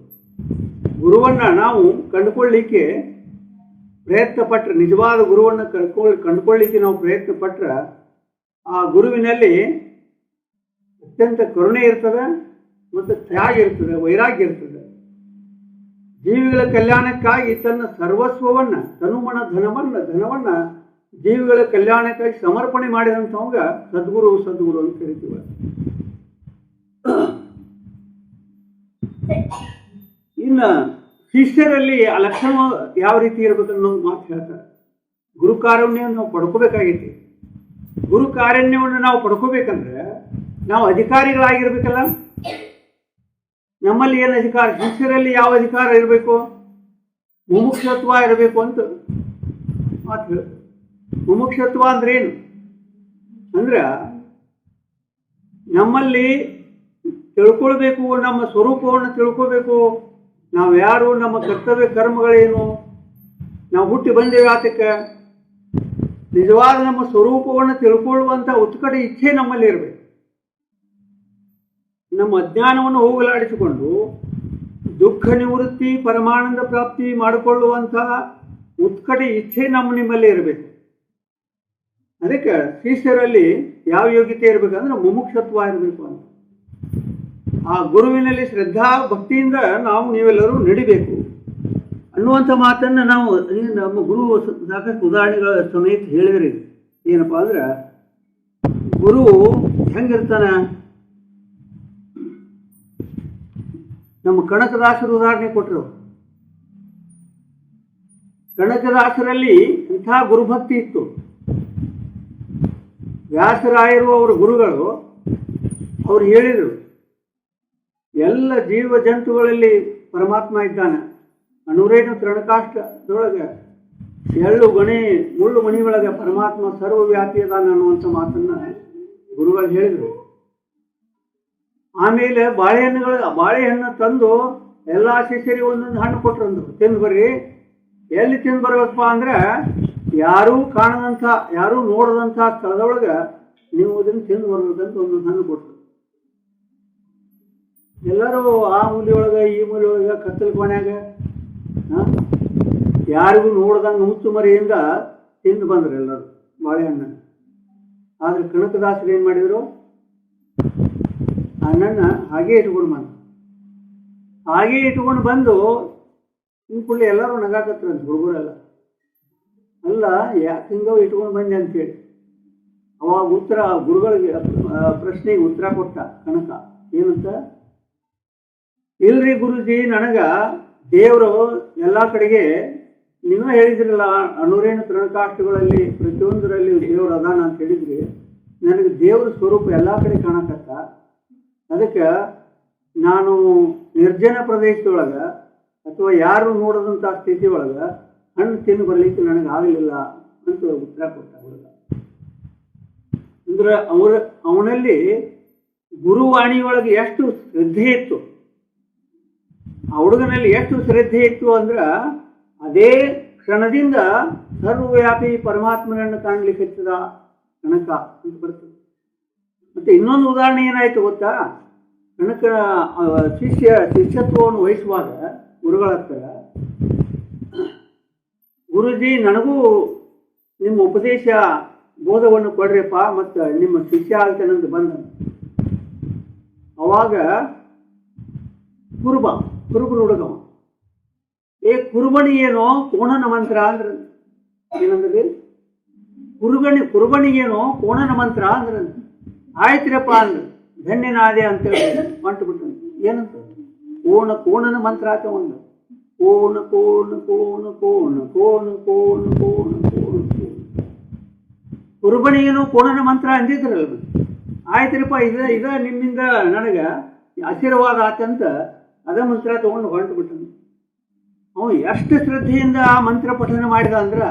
ಗುರುವನ್ನ ನಾವು ಕಂಡುಕೊಳ್ಳಿಕ್ಕೆ ಪ್ರಯತ್ನ ಪಟ್ಟರೆ ನಿಜವಾದ ಗುರುವನ್ನು ಕಳ್ಕೊಳ್ಳಿ ಕಂಡುಕೊಳ್ಳಿಕ್ಕೆ ನಾವು ಪ್ರಯತ್ನ ಪಟ್ರೆ ಆ ಗುರುವಿನಲ್ಲಿ ಅತ್ಯಂತ ಕರುಣೆ ಇರ್ತದೆ ಮತ್ತು ತ್ಯಾಗ ಇರ್ತದೆ, ವೈರಾಗ್ಯ ಇರ್ತದೆ. ಜೀವಿಗಳ ಕಲ್ಯಾಣಕ್ಕಾಗಿ ತನ್ನ ಸರ್ವಸ್ವವನ್ನ ತನುಮಣ ಧನವನ್ನ ಧನವನ್ನ ಜೀವಿಗಳ ಕಲ್ಯಾಣಕ್ಕಾಗಿ ಸಮರ್ಪಣೆ ಮಾಡಿದಂಥವಂಗ ಸದ್ಗುರು ಸದ್ಗುರು ಅಂತ ಕರಿತೀವಿ. ಇನ್ನ ಶಿಷ್ಯರಲ್ಲಿ ಆ ಲಕ್ಷಣ ಯಾವ ರೀತಿ ಇರಬೇಕು ಅನ್ನೋ ಮಾತು ಹೇಳ್ತಾರೆ. ಗುರು ಕಾರುಣ್ಯವನ್ನು ನಾವು ಪಡ್ಕೋಬೇಕಾಗೈತಿ. ಗುರು ಕಾರಣ್ಯವನ್ನು ನಾವು ಪಡ್ಕೋಬೇಕಂದ್ರೆ ನಾವು ಅಧಿಕಾರಿಗಳಾಗಿರ್ಬೇಕಲ್ಲ? ನಮ್ಮಲ್ಲಿ ಏನು ಅಧಿಕಾರ? ಶಿಷ್ಯರಲ್ಲಿ ಯಾವ ಅಧಿಕಾರ ಇರಬೇಕು? ಮುಮುಕ್ಷತ್ವ ಇರಬೇಕು ಅಂತ ಮಾತು ಮುಮುಕ್ಷತ್ವ ಅಂದ್ರೆ ಏನು? ಅಂದ್ರೆ ನಮ್ಮಲ್ಲಿ ತಿಳ್ಕೊಳ್ಬೇಕು, ನಮ್ಮ ಸ್ವರೂಪವನ್ನು ತಿಳ್ಕೊಬೇಕು ನಾವು ಯಾರು ನಮ್ಮ ಕರ್ತವ್ಯ, ಕರ್ಮಗಳೇನು? ನಾವು ಹುಟ್ಟಿ ಬಂದೇವೆ ಆತಕ್ಕೆ. ನಿಜವಾದ ನಮ್ಮ ಸ್ವರೂಪವನ್ನು ತಿಳ್ಕೊಳ್ಳುವಂಥ ಉತ್ಕಟ ಇಚ್ಛೆ ನಮ್ಮಲ್ಲಿ ಇರಬೇಕು. ನಮ್ಮ ಅಜ್ಞಾನವನ್ನು ಹೋಗಲಾಡಿಸಿಕೊಂಡು ದುಃಖ ನಿವೃತ್ತಿ, ಪರಮಾನಂದ ಪ್ರಾಪ್ತಿ ಮಾಡಿಕೊಳ್ಳುವಂತಹ ಉತ್ಕಟ ಇಚ್ಛೆ ನಮ್ಮ ನಿಮ್ಮಲ್ಲಿ ಇರಬೇಕು. ಅದಕ್ಕೆ ಶಿಷ್ಯರಲ್ಲಿ ಯಾವ ಯೋಗ್ಯತೆ ಇರಬೇಕಂದ್ರೆ ಮುಮುಕ್ಷತ್ವ ಇರಬೇಕು ಅಂತ. ಆ ಗುರುವಿನಲ್ಲಿ ಶ್ರದ್ಧಾ ಭಕ್ತಿಯಿಂದ ನಾವು ನೀವೆಲ್ಲರೂ ನಡಿಬೇಕು. ಅನ್ನುವಂಥ ಮಾತನ್ನು ನಾವು ನಮ್ಮ ಗುರು ಸಾಕಷ್ಟು ಉದಾಹರಣೆಗಳ ಸಮೇತ ಹೇಳಿದ್ರಿ. ಏನಪ್ಪ ಅಂದ್ರೆ, ಗುರು ಹೆಂಗಿರ್ತಾನ? ನಮ್ಮ ಕಣಕದಾಸರು ಉದಾಹರಣೆ ಕೊಟ್ಟರು ಕಣಕದಾಸರಲ್ಲಿ ಇಂಥ ಗುರುಭಕ್ತಿ ಇತ್ತು. ವ್ಯಾಸರಾಯರು ಅವರ ಗುರುಗಳು ಅವ್ರು ಹೇಳಿದರು, ಎಲ್ಲ ಜೀವ ಜಂತುಗಳಲ್ಲಿ ಪರಮಾತ್ಮ ಇದ್ದಾನೆ. ಅನುರೇನು ತೃಣಕಾಷ್ಟದೊಳಗೆ ಎಳ್ಳು ಗಣಿ, ಮುಳ್ಳು ಮಣಿಯೊಳಗೆ ಪರಮಾತ್ಮ ಸರ್ವವ್ಯಾಪಿ ಅದಾನ ಅನ್ನುವಂಥ ಮಾತನ್ನ ಗುರುಗಳು ಹೇಳಿದರು. ಆಮೇಲೆ ಬಾಳೆಹಣ್ಣುಗಳು, ಬಾಳೆಹಣ್ಣು ತಂದು ಎಲ್ಲ ಶಿಷ್ಯರಿಗೆ ಒಂದೊಂದು ಹಣ್ಣು ಕೊಟ್ಟರು ತಿಂದು ಬರ್ರಿ. ಎಲ್ಲಿ ತಿಂದು ಬರಬೇಕಪ್ಪ ಅಂದ್ರೆ ಯಾರೂ ಕಾಣದಂಥ, ಯಾರೂ ನೋಡದಂಥ ಸ್ಥಳದೊಳಗೆ ನೀವು ಇದನ್ನು ತಿಂದು ಬರಬೇಕಂತ ಒಂದೊಂದು ಹಣ್ಣು ಕೊಟ್ಟರು ಎಲ್ಲರೂ ಆ ಮೂಲೆಯೊಳಗೆ, ಈ ಮೂಲೆಯೊಳಗೆ ಕತ್ತಲ ಕೋಣ್ಯಾಗ ಯಾರಿಗೂ ನೋಡ್ದಂಗೆ ಮುಚ್ಚು ಮರಿಯಿಂದ ತಿಂದು ಬಂದರು ಎಲ್ಲರೂ ಬಾಳೆಹಣ್ಣು ಆದರೆ ಕನಕದಾಸರು ಏನು ಮಾಡಿದರು? ಅಣ್ಣನ್ನ ಹಾಗೆ ಇಟ್ಕೊಂಡು ಬಂದು ಹಾಗೆ ಇಟ್ಕೊಂಡು ಬಂದು ಕೂಡಲೇ ಎಲ್ಲರೂ ನಗಾಕತ್ರಂತ ಹುಡುಗರೆಲ್ಲ. ಅಲ್ಲ, ಯಾಕೆ ಇಟ್ಕೊಂಡು ಬಂದೆ ಅಂತೇಳಿ ಅವಾಗ ಉತ್ತರ, ಗುರುಗಳಿಗೆ ಪ್ರಶ್ನೆಗೆ ಉತ್ತರ ಕೊಟ್ಟ ಕನಕ. ಏನಂತ? ಇಲ್ರಿ ಗುರುಜಿ, ನನಗ ದೇವರು ಎಲ್ಲ ಕಡೆಗೆ ನೀವು ಹೇಳಿದ್ರಲ್ಲ ಅನುರೇಣ ತೃಣಕಾಷ್ಟಗಳಲ್ಲಿ ಪ್ರತಿಯೊಂದರಲ್ಲಿ ದೇವರು ಅದಾನ ಅಂತ ಹೇಳಿದ್ರಿ, ನನಗೆ ದೇವರ ಸ್ವರೂಪ ಎಲ್ಲ ಕಡೆ ಕಾಣಕತ್ತ. ಅದಕ್ಕೆ ನಾನು ನಿರ್ಜನ ಪ್ರದೇಶದೊಳಗ, ಅಥವಾ ಯಾರು ನೋಡದಂತ ಸ್ಥಿತಿ ಒಳಗೆ, ಹಣ್ಣು ತಿಂದು ಬರಲಿಕ್ಕೆ ನನಗೆ ಆಗಲಿಲ್ಲ ಅಂತ ಉತ್ತರ ಕೊಟ್ಟ ಹುಡುಗ ಅಂದ್ರೆ ಅವರ, ಅವನಲ್ಲಿ ಗುರುವಾಣಿಯೊಳಗೆ ಎಷ್ಟು ಶ್ರದ್ಧೆ ಇತ್ತು. ಆ ಹುಡುಗನಲ್ಲಿ ಎಷ್ಟು ಶ್ರದ್ಧೆ ಇತ್ತು ಅಂದ್ರೆ ಅದೇ ಕ್ಷಣದಿಂದ ಸರ್ವವ್ಯಾಪಿ ಪರಮಾತ್ಮನನ್ನು ಕಾಣ್ಲಿಕ್ಕೆ ಹೆಚ್ಚದ ಕಣಕ ಅಂತ ಬರ್ತದೆ. ಮತ್ತೆ ಇನ್ನೊಂದು ಉದಾಹರಣೆ ಏನಾಯ್ತು ಗೊತ್ತಾ? ಕಣಕನ ಶಿಷ್ಯ, ಶಿಷ್ಯತ್ವವನ್ನು ವಹಿಸುವಾಗ ಗುರುಗಳ ಹತ್ರ, ಗುರುಜಿ ನನಗೂ ನಿಮ್ಮ ಉಪದೇಶ, ಬೋಧವನ್ನು ಕೊಡ್ರಿಪ್ಪ, ಮತ್ತು ನಿಮ್ಮ ಶಿಷ್ಯ ಆಗ್ತೇನಂತ ಬಂದ ಅವಾಗ ಕುರುಬ ಕುರುಬರು ಹುಡುಗವ ಏ ಕುರುಬಣಿ ಏನೋ ಕೋಣನ ಮಂತ್ರ ಅಂದ್ರ ಏನಂದ್ರಿ ಕುರುಬಣಿ ಕುರುಬಣಿಗೇನೋ ಕೋಣನ ಮಂತ್ರ ಅಂದ್ರ ಆಯ್ತ್ರಪ್ಪ ಅಂದ್ರ ಧನ್ಯನಾದೆ ಅಂತೇಳಿ ಹೊಂಟು ಬಿಟ್ಟು ಏನಂತ ಕೋಣ ಕೋಣನ ಮಂತ್ರ ಆತ ಒಂದು ಕೋಣ ಕೋಣ ಕೋಣ ಕೋಣ ಕೋಣ ಕೋಣ ಕೋಣ ಕೋಣ ಕೋಣ ಕುರುಬಣಿಗೇನು ಕೋಣನ ಮಂತ್ರ ಅಂದಿದ್ರಲ್ಲ ಮತ್ತೆ. ಆಯ್ತರಿಪ್ಪ ಇದ ಇದ ನಿಮ್ಮಿಂದ ನನಗೆ ಆಶೀರ್ವಾದ ಆತಂತ ಅದ ಮಂತ್ರ ತಗೊಂಡು ಹೊರಟು ಬಿಟ್ಟನು ಅವನು ಎಷ್ಟು ಶ್ರದ್ಧೆಯಿಂದ ಆ ಮಂತ್ರ ಪಠನ ಮಾಡಿದ ಅಂದ್ರ,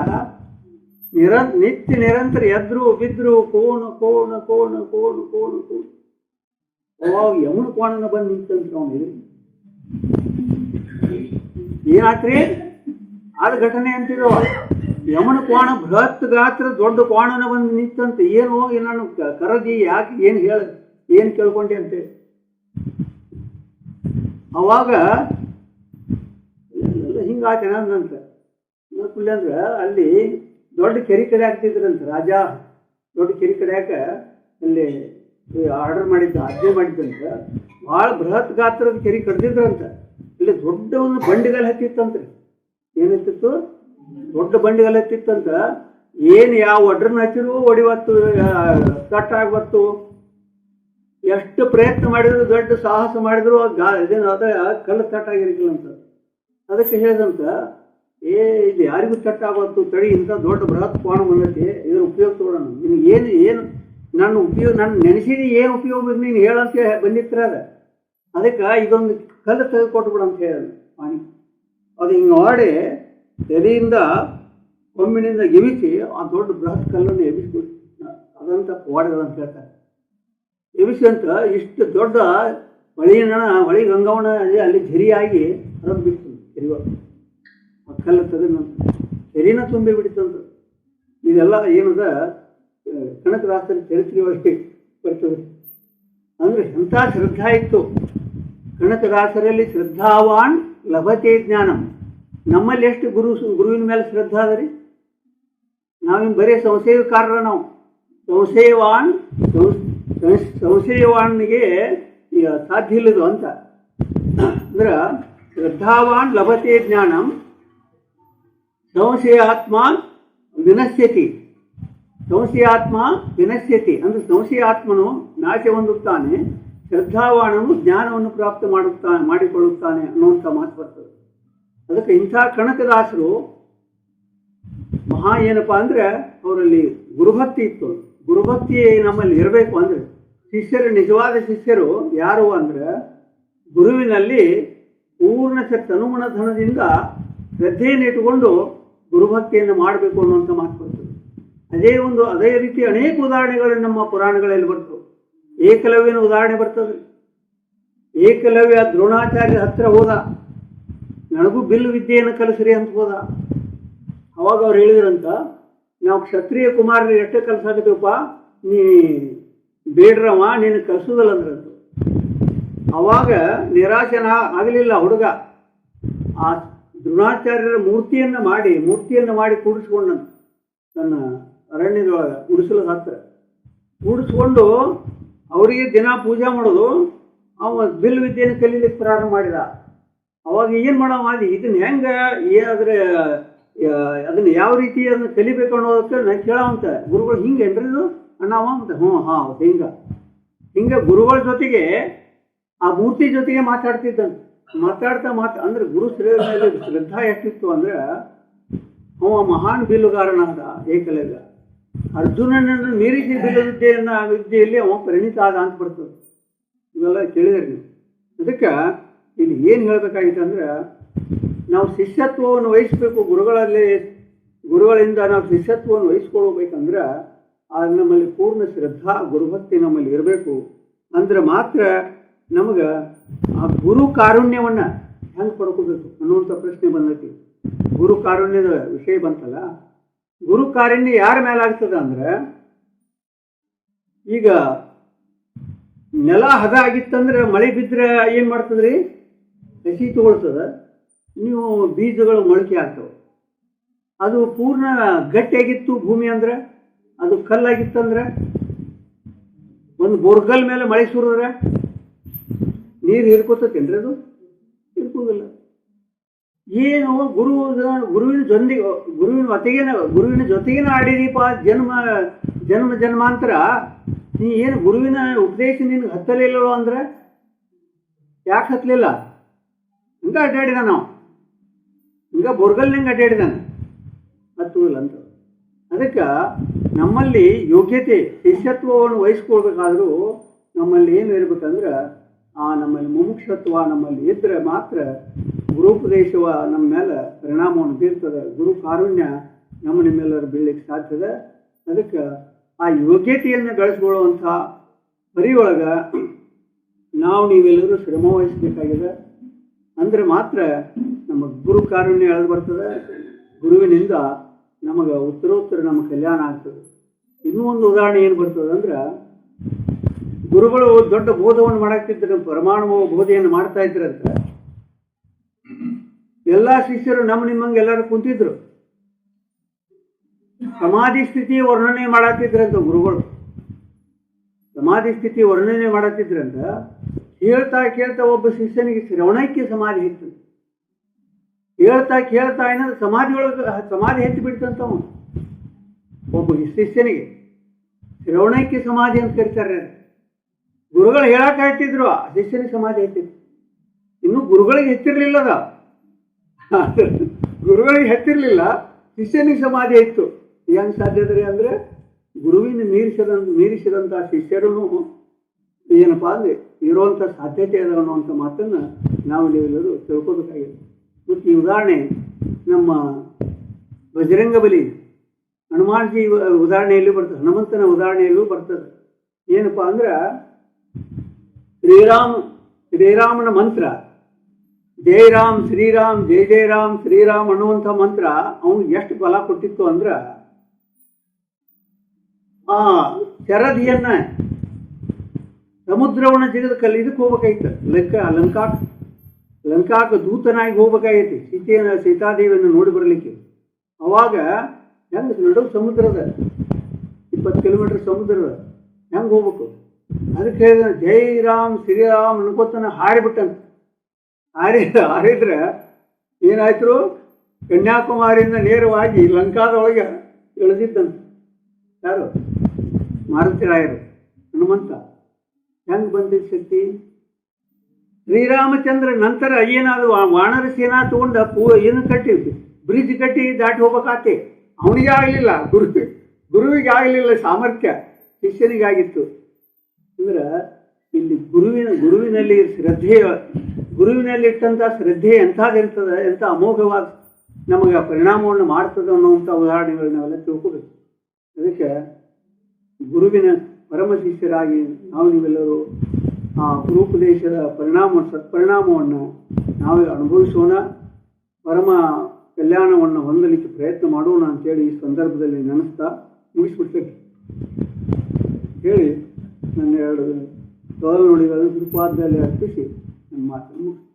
ನಿರ, ನಿತ್ಯ ನಿರಂತರ ಎದ್ರು ಬಿದ್ರು ಕೋಣು ಕೋಣು ಕೋಣು ಕೋಣು ಕೋಣು ಕೋಣು. ಅವಾಗ ಯಮುನ ಕೋಣನ ಬಂದು ನಿಂತಂತ ಅವನು ಏನಾತ್ರಿ? ಆದ ಘಟನೆ ಅಂತಿರೋ, ಯಮನ ಕೋಣ ಬೃಹತ್ ಗಾತ್ರ ದೊಡ್ಡ ಕೋಣನ ಬಂದು ನಿಂತಂತ ಏನು ಹೋಗಿ ನಾನು ಕ- ಕರದಿ ಯಾಕೆ ಏನು ಹೇಳ, ಏನು ಕೇಳ್ಕೊಂಡೆ ಅಂತೇಳಿ. ಅವಾಗ ಹಿಂಗಾತ ನಂದಂತ ಅಂದ್ರೆ ಅಲ್ಲಿ ದೊಡ್ಡ ಕೆರೆ ಕಡೆ ಅಂತ ರಾಜ ದೊಡ್ಡ ಕೆರೆ ಕಡೆಯಾಕ ಅಲ್ಲಿ ಆರ್ಡರ್ ಮಾಡಿದ್ದ, ಆಜ್ಞೆ ಮಾಡಿದ್ದಂತ ಭಾಳ ಬೃಹತ್ ಗಾತ್ರದ ಕೆರೆ ಕಡ್ದಿದ್ರಂತ ಇಲ್ಲಿ ದೊಡ್ಡ ಒಂದು ಬಂಡಿಗಲ್ ಹತ್ತಿತ್ತಂತ್ರಿ ಏನಿತ್ತು ದೊಡ್ಡ ಬಂಡಿಗಲ್ ಹತ್ತಿತ್ತಂತ ಏನು ಯಾವ ಒಡ್ರನ್ನ ಹಚ್ಚಿರು ಒಡಿವತ್ತು ಕಟ್ ಆಗ್ಬತ್ತು. ಎಷ್ಟು ಪ್ರಯತ್ನ ಮಾಡಿದ್ರು, ದೊಡ್ಡ ಸಾಹಸ ಮಾಡಿದ್ರು ಇದೇನು ಅದ ಕಲ್ಲು ಅಂತ. ಅದಕ್ಕೆ ಹೇಳಿದಂತ, ಏ, ಇದು ಯಾರಿಗೂ ಆಗೋತ್ತು ತಡಿ, ಇಂಥ ದೊಡ್ಡ ಬೃಹತ್ ಕೋಣ ಬಂದೈತಿ, ಇದ್ರ ಉಪಯೋಗ ತಗೊಳ್ಳೋಣ. ನಿನಗೆ ಏನು ಏನು, ನನ್ನ ಉಪಯೋಗ, ನನ್ನ ನೆನೆಸಿದ ಏನು ಉಪಯೋಗ ನೀನು ಹೇಳಂತ ಬಂದಿತ್ರ ಅದ ಅದಕ್ಕೆ ಇದೊಂದು ಕಲ್ಲು ತೆಗೆದು ಕೊಟ್ಬಿಡು ಅಂತ ಹೇಳಿದ ಪಾಣಿ ಅದು ಹಿಂಗೆ ಮಾಡಿ ತಲೆಯಿಂದ ಕೊಮ್ಮಿನಿಂದ ಎಬಿಸಿ ಆ ದೊಡ್ಡ ಬೃಹತ್ ಕಲ್ಲನ್ನು ಎಬಿಸ್ಬಿಟ್ಟು ಅದಂತ ಪವಾಡಗಳು ಅಂತ ಹೇಳ್ತಾರೆ. ಎಬಿಸಿ ಅಂತ ಇಷ್ಟು ದೊಡ್ಡ ಹೊಳಿನ ಹೊಳಿ ಗಂಗವನ ಅಲ್ಲಿ ಝರಿಯಾಗಿ ಹರಿದು ಬಿಡ್ತು ಕೆರಿವಾಗ ಆ ಕಲ್ಲು ತೆಗೆದು ಕೆರಿನ ತುಂಬಿ ಬಿಡಿತಂತ ಇದೆಲ್ಲ ಏನದ ಕನಕ ಕನಕದಾಸರ ಚರಿತ್ರೆ ಒಳಗೆ ಬರ್ತದೆ. ಅಂದ್ರೆ ಎಂಥ ಶ್ರದ್ಧಾ ಇತ್ತು. ಕನಕದಾಸರಲ್ಲಿ ಶ್ರದ್ಧಾವಾನ್ ಲಭತೆ ಜ್ಞಾನಂ. ನಮ್ಮಲ್ಲಿ ಎಷ್ಟು ಗುರು ಗುರುವಿನ ಮೇಲೆ ಶ್ರದ್ಧಾ ಅದ ರೀ? ನಾವಿನ್ ಬರೀ ಸಂಶಯಕಾರರ ನಾವು. ಸಂಸೇವಾನ್ ಸಂ- ಸಂ- ಸಂಶಯವಾನ್ಗೆ ಈಗ ಸಾಧ್ಯ ಇಲ್ಲದು ಅಂತ. ಅಂದ್ರೆ ಶ್ರದ್ಧಾವಾನ್ ಲಭತೆ ಜ್ಞಾನಂ, ಸಂಶಯಾತ್ಮ ವಿನಶ್ಯತಿ. ಸಂಶಯಾತ್ಮ ವಿನಶ್ಯತಿ. ಅಂದ್ರೆ ಸಂಶಯಾತ್ಮನು ನಾಶ ಹೊಂದುತ್ತಾನೆ ಶ್ರದ್ಧಾವಾಣನು ಜ್ಞಾನವನ್ನು ಪ್ರಾಪ್ತ ಮಾಡುತ್ತಾನೆ ಮಾಡಿಕೊಳ್ಳುತ್ತಾನೆ ಅನ್ನುವಂಥ ಮಾತು ಬರ್ತದೆ. ಅದಕ್ಕೆ ಇಂಥ ಕಣಕದಾಸರು ಮಹಾ ಏನಪ್ಪ ಅಂದ್ರೆ ಅವರಲ್ಲಿ ಗುರುಭಕ್ತಿ ಇತ್ತು. ಗುರುಭಕ್ತಿ ನಮ್ಮಲ್ಲಿ ಇರಬೇಕು ಅಂದ್ರೆ ಶಿಷ್ಯರು, ನಿಜವಾದ ಶಿಷ್ಯರು ಯಾರು ಅಂದ್ರೆ ಗುರುವಿನಲ್ಲಿ ಪೂರ್ಣ ಶಕ್ತಿ ಶ್ರದ್ಧೆಯನ್ನು ಇಟ್ಟುಕೊಂಡು ಗುರುಭಕ್ತಿಯನ್ನು ಮಾಡಬೇಕು ಅನ್ನುವಂಥ ಮಾತು ಬರ್ತದೆ ಅದೇ ಒಂದು, ಅದೇ ರೀತಿ ಅನೇಕ ಉದಾಹರಣೆಗಳು ನಮ್ಮ ಪುರಾಣಗಳಲ್ಲಿ ಬರ್ತವೆ ಏಕಲವ್ಯನ ಉದಾಹರಣೆ ಬರ್ತದೆ. ಏಕಲವ್ಯ ದ್ರೋಣಾಚಾರ್ಯ ಹತ್ರ ಹೋದ, ನನಗೂ ಬಿಲ್ಲು ವಿದ್ಯೆಯನ್ನು ಕಲಿಸ್ರಿ ಅಂತ ಹೋದ. ಅವಾಗ ಅವ್ರು ಹೇಳಿದ್ರಂತ, ನಾವು ಕ್ಷತ್ರಿಯ ಕುಮಾರರಿಗೆ ಎಷ್ಟೇ ಕಲ್ಸಾಕತ್ತೀವಪ್ಪ, ನೀ ಬೇಡ್ರವ ನೀನು ಕಲ್ಸೋದಲ್ಲ ಅಂದ್ರಂತ ಅವಾಗ ನಿರಾಶನ ಆಗಲಿಲ್ಲ ಹುಡುಗ. ಆ ದ್ರೋಣಾಚಾರ್ಯರ ಮೂರ್ತಿಯನ್ನು ಮಾಡಿ ಮೂರ್ತಿಯನ್ನು ಮಾಡಿ ಕೂಡಿಸ್ಕೊಂಡಂತ ನನ್ನ ಅರಣ್ಯದೊಳಗೆ ಉಡಿಸಲು ಹತ್ರ. ಕೂಡಿಸ್ಕೊಂಡು ಅವರಿಗೆ ದಿನ ಪೂಜೆ ಮಾಡೋದು, ಅವ ಬಿಲ್ ವಿದ್ಯೆಯನ್ನು ಕಲೀಲಿಕ್ಕೆ ಪ್ರಾರಂಭ ಮಾಡಿದ. ಅವಾಗ ಏನು ಮಾಡವ, ಅದು ಇದನ್ನ ಹೆಂಗೆ, ಏನಾದ್ರೆ ಅದನ್ನ ಯಾವ ರೀತಿ ಅದನ್ನ ಕಲಿಬೇಕು ಅನ್ನೋದಕ್ಕೆ ನಾನು ಕೇಳವಂತ. ಗುರುಗಳು ಹಿಂಗೆ ಏನ್ರಿ ಇದು? ಅಣ್ಣವ ಅಂತ ಹ್ಞೂ, ಹಾ ಹಿಂಗ. ಹಿಂಗೆ ಗುರುಗಳ ಜೊತೆಗೆ, ಆ ಮೂರ್ತಿ ಜೊತೆಗೆ ಮಾತಾಡ್ತಿದ್ದಂತ ಮಾತಾಡ್ತಾ ಮಾತಾ, ಅಂದ್ರೆ ಗುರು ಮೇಲೆ ಶ್ರದ್ಧಾ ಎಷ್ಟಿತ್ತು ಅಂದ್ರೆ ಅವ ಮಹಾನ್ ಬಿಲ್ಲುಗಾರನಾದ ಏಕಲವ್ಯ. ಅರ್ಜುನನನ್ನು ಮೀರಿಸಿ ಬಿಲ್ಲು ವಿದ್ಯೆಯನ್ನ ವಿದ್ಯೆಯಲ್ಲಿ ಅವ ಪರಿಣಿತ ಆದ ಅಂತ ಬರ್ತದೆ. ಇವೆಲ್ಲ ಕೇಳಿದ್ರಿ ನೀವು. ಅದಕ್ಕೆ ಇಲ್ಲಿ ಏನು ಹೇಳ್ಬೇಕಾಗಿತ್ತು ಅಂದ್ರೆ, ನಾವು ಶಿಷ್ಯತ್ವವನ್ನು ವಹಿಸ್ಬೇಕು ಗುರುಗಳಲ್ಲಿ, ಗುರುಗಳಿಂದ ನಾವು ಶಿಷ್ಯತ್ವವನ್ನು ವಹಿಸ್ಕೊಳ್ಬೇಕಂದ್ರೆ ನಮ್ಮಲ್ಲಿ ಪೂರ್ಣ ಶ್ರದ್ಧಾ, ಗುರುಭಕ್ತಿ ನಮ್ಮಲ್ಲಿ ಇರಬೇಕು. ಅಂದ್ರೆ ಮಾತ್ರ ನಮಗೆ ಆ ಗುರು ಕಾರುಣ್ಯವನ್ನ ಹೆಂಗೆ ಪಡ್ಕೋಬೇಕು ಅನ್ನುವಂಥ ಪ್ರಶ್ನೆ ಬಂದೈತಿ. ಗುರು ಕಾರುಣ್ಯದ ವಿಷಯ ಬಂತಲ್ಲ, ಗುರು ಕಾರುಣ್ಯ ಯಾರ ಮೇಲೆ ಆಗ್ತದೆ ಅಂದ್ರೆ, ಈಗ ನೆಲ ಹದ ಆಗಿತ್ತಂದ್ರೆ ಮಳೆ ಬಿದ್ದರೆ ಏನು ಮಾಡ್ತದ್ರಿ? ಹಸಿ ತಗೊಳ್ತದ, ನೀವು ಬೀಜಗಳು ಮೊಳಕೆ ಆಗ್ತವೆ. ಅದು ಪೂರ್ಣ ಗಟ್ಟಿಯಾಗಿತ್ತು ಭೂಮಿ ಅಂದ್ರೆ? ಅದು ಕಲ್ಲಾಗಿತ್ತಂದ್ರೆ ಒಂದು ಬೋರ್ಗಲ್ ಮೇಲೆ ಮಳೆ ಸುರಿದ್ರೆ ನೀರು ಹಿರ್ಕೋತೇನ್ರಿ ಅದು ಹಿರ್ಕೋದಿಲ್ಲ. ಏನು ಗುರು ಗುರುವಿನ ಜೊತೆಗೆ ಗುರುವಿನ ಒತೆಗೇನ ಗುರುವಿನ ಜೊತೆಗೇನ ಆಡಿದೀಪ, ಜನ್ಮ ಜನ್ಮ ಜನ್ಮಾಂತರ. ನೀ ಏನು ಗುರುವಿನ ಉಪದೇಶ ನಿನ್ಗೆ ಹತ್ತಲಿಲ್ಲವೋ ಅಂದ್ರೆ ಯಾಕೆ ಹತ್ತಲಿಲ್ಲ ಹಿಂಗ ಅಡ್ಡಾಡಿದ ನಾವು. ಹಿಂಗ ಬೋರ್ಗಲ್ನಂಗೆ ಅಡ್ಡಾಡಿದಾನೆ ಹತ್ತುವುದಿಲ್ಲ ಅಂತ. ಅದಕ್ಕೆ ನಮ್ಮಲ್ಲಿ ಯೋಗ್ಯತೆ, ಶಿಷ್ಯತ್ವವನ್ನು ವಹಿಸ್ಕೊಳ್ಬೇಕಾದ್ರೂ ನಮ್ಮಲ್ಲಿ ಏನು ಇರಬೇಕಂದ್ರೆ, ಆ ನಮ್ಮಲ್ಲಿ ಮುಮುಕ್ಷತ್ವ ನಮ್ಮಲ್ಲಿ ಇದ್ದರೆ ಮಾತ್ರ ಗುರುಪದೇಶವ ನಮ್ಮ ಮೇಲೆ ಪರಿಣಾಮವನ್ನು ಬೀರ್ತದೆ. ಗುರು ಕಾರುಣ್ಯ ನಮ್ಮ ನಿಮ್ಮೆಲ್ಲರೂ ಬೀಳಲಿಕ್ಕೆ ಸಾಧ್ಯದ ಅದಕ್ಕೆ ಆ ಯೋಗ್ಯತೆಯನ್ನು ಗಳಿಸ್ಕೊಳ್ಳುವಂಥ ಪರಿಯೊಳಗೆ ನಾವು ನೀವೆಲ್ಲರೂ ಶ್ರಮ ವಹಿಸಬೇಕಾಗಿದೆ. ಅಂದ್ರೆ ಮಾತ್ರ ನಮ್ಮ ಗುರು ಕಾರುಣ್ಯ ಎಳೆದು ಬರ್ತದೆ. ಗುರುವಿನಿಂದ ನಮಗೆ ಉತ್ತರೋತ್ತರ ನಮ್ಮ ಕಲ್ಯಾಣ ಆಗ್ತದೆ. ಇನ್ನೂ ಒಂದು ಉದಾಹರಣೆ ಏನು ಬರ್ತದೆ ಅಂದ್ರೆ, ಗುರುಗಳು ದೊಡ್ಡ ಬೋಧವನ್ನು ಮಾಡಾಕ್ತಿದ್ರು ಪರಮಾಣು ಬೋಧೆಯನ್ನು ಮಾಡ್ತಾ ಇದ್ರಂತ, ಎಲ್ಲ ಶಿಷ್ಯರು ನಮ್ಮ ನಿಮ್ಮಂಗೆ ಎಲ್ಲರೂ ಕುಂತಿದ್ರು. ಸಮಾಧಿ ಸ್ಥಿತಿ ವರ್ಣನೆ ಮಾಡತ್ತಿದ್ರಂತ ಗುರುಗಳು. ಸಮಾಧಿ ಸ್ಥಿತಿ ವರ್ಣನೆ ಮಾಡತ್ತಿದ್ರಂತ ಹೇಳ್ತಾ ಕೇಳ್ತಾ ಒಬ್ಬ ಶಿಷ್ಯನಿಗೆ ಶ್ರವಣಕ್ಕೆ ಸಮಾಧಿ ಇತ್ತು. ಹೇಳ್ತಾ ಕೇಳ್ತಾ ಏನಂದ್ರೆ ಸಮಾಧಿ ಒಳಗೆ ಸಮಾಧಿ ಹೆಚ್ಚು ಬಿಡ್ತಂತ ಅವನು ಒಬ್ಬ ಶಿಷ್ಯನಿಗೆ, ಶ್ರವಣಕ್ಕೆ ಸಮಾಧಿ ಅಂತ ಕರಿತಾರೆ. ಗುರುಗಳು ಹೇಳಕ್ಕೆ ಹೇಳ್ತಿದ್ರು ಶಿಷ್ಯನಿಗೆ ಸಮಾಧಿ ಹೆಚ್ಚಿದ್ರು ಇನ್ನು ಗುರುಗಳಿಗೆ ಹೆಚ್ಚಿರ್ಲಿಲ್ಲ ಅದ. ಗುರುಗಳಿಗೆ ಹೆಚ್ಚಿರ್ಲಿಲ್ಲ ಶಿಷ್ಯನಿಗೆ ಸಮಾಧಿ ಇತ್ತು ಹೆಂಗ್ ಸಾಧ್ಯದ್ರಿ ಅಂದ್ರೆ ಗುರುವಿನ ಮೀರಿಸದ ಮೀರಿಸಿದಂಥ ಶಿಷ್ಯರು ಏನಪ್ಪಾ ಅಂದ್ರೆ ಇರುವಂಥ ಸಾಧ್ಯತೆ ಅದ ಅನ್ನುವಂಥ ಮಾತನ್ನು ನಾವು ನೀವೆಲ್ಲರೂ ತಿಳ್ಕೊಬೇಕಾಗಿದೆ ಮತ್ತು ಈ ಉದಾಹರಣೆ, ನಮ್ಮ ಬಜರಂಗ ಬಲಿ, ಹನುಮಾನ್ಜಿ ಉದಾಹರಣೆಯಲ್ಲೂ ಬರ್ತದೆ, ಹನುಮಂತನ ಉದಾಹರಣೆಯಲ್ಲೂ ಬರ್ತದೆ. ಏನಪ್ಪಾ ಅಂದ್ರೆ, ಶ್ರೀರಾಮ್, ಶ್ರೀರಾಮನ ಮಂತ್ರ ಜೈ ರಾಮ್ ಶ್ರೀರಾಮ್ ಜೈ ಜೈ ರಾಮ್ ಶ್ರೀರಾಮ್ ಅನ್ನುವಂಥ ಮಂತ್ರ ಅವನು ಎಷ್ಟು ಫಲ ಕೊಟ್ಟಿತ್ತು ಅಂದ್ರ, ಆ ಶರದಿಯನ್ನ ಸಮುದ್ರವನ್ನ ಜಿಗದ ಕಲ್ಲಿ ಇದಕ್ಕೆ ಲೆಕ್ಕ ಲಂಕಾ ಲಂಕಾಕ ದೂತನಾಗಿ ಹೋಗ್ಬೇಕಾಗೈತಿ. ಸೀತೆಯನ್ನು, ಸೀತಾದೇವಿಯನ್ನು ನೋಡಿ ಬರಲಿಕ್ಕೆ. ಅವಾಗ ಹೆಂಗೆ ನಡು ಸಮುದ್ರದ, ಇಪ್ಪತ್ತು ಕಿಲೋಮೀಟರ್ ಸಮುದ್ರದ, ಹೆಂಗೆ ಹೋಗ್ಬೇಕು? ಅದಕ್ಕೆ ಹೇಳಿದ ಜೈ ರಾಮ್ ಶ್ರೀರಾಮ್ ಅನ್ಕೋತನ ಹಾರಿಬಿಟ್ಟಂತ. ಹಾರಿ, ಹಾರಿದ್ರೆ ಏನಾಯ್ತು? ಕನ್ಯಾಕುಮಾರಿಯಿಂದ ನೇರವಾಗಿ ಲಂಕಾದೊಳಗೆ ಇಳಿದಿದ್ದಂತ. ಯಾರು? ಮಾರುತಿ ರಾಯರು, ಹನುಮಂತ. ಹೆಂಗೆ ಬಂದಿದ್ದ ಶಕ್ತಿ? ಶ್ರೀರಾಮಚಂದ್ರ ನಂತರ ಏನಾದ್ರು ಆ ವಾನರ ಸೇನಾ ತಗೊಂಡ ಪೂ ಏನು ಕಟ್ಟಿ ಬ್ರಿಡ್ಜ್ ಕಟ್ಟಿ ದಾಟಿ ಹೋಗ್ಬೇಕಾತೆ. ಅವನಿಗೆ ಆಗಲಿಲ್ಲ ಗುರು ಗುರುವಿಗೆ ಆಗಲಿಲ್ಲ ಸಾಮರ್ಥ್ಯ. ಶಿಷ್ಯನಿಗಾಗಿತ್ತು. ಅಂದ್ರೆ ಇಲ್ಲಿ ಗುರುವಿನ, ಗುರುವಿನಲ್ಲಿ ಶ್ರದ್ಧೆ ಗುರುವಿನಲ್ಲಿ ಇಟ್ಟಂಥ ಶ್ರದ್ಧೆ ಎಂಥದ್ದಿರ್ತದೆ ಎಂಥ ಅಮೋಘವಾದ ನಮಗೆ ಪರಿಣಾಮವನ್ನು ಮಾಡ್ತದೆ ಅನ್ನುವಂಥ ಉದಾಹರಣೆಗಳು ನಾವೆಲ್ಲ ತಿಳ್ಕೋಬೇಕು. ಅದಕ್ಕೆ ಗುರುವಿನ ಪರಮ ಶಿಷ್ಯರಾಗಿ ನಾವು ನೀವೆಲ್ಲರೂ ಆ ಗುರುಪದೇಶದ ಪರಿಣಾಮ, ಸತ್ಪರಿಣಾಮವನ್ನು ನಾವೇ ಅನುಭವಿಸೋಣ. ಪರಮ ಕಲ್ಯಾಣವನ್ನು ಹೊಂದಲಿಕ್ಕೆ ಪ್ರಯತ್ನ ಮಾಡೋಣ ಅಂತೇಳಿ ಈ ಸಂದರ್ಭದಲ್ಲಿ ನೆನೆಸ್ತಾ ಮುಗಿಸ್ಬಿಡ್ತೇನೆ. ಹೇಳಿ, ನನ್ನ ಎರಡು ಸವಾಲು ನುಡಿಗಳನ್ನು ಕೃಪಾದಲ್ಲಿ ಅರ್ಪಿಸಿ ನನ್ನ ಮಾತನ್ನು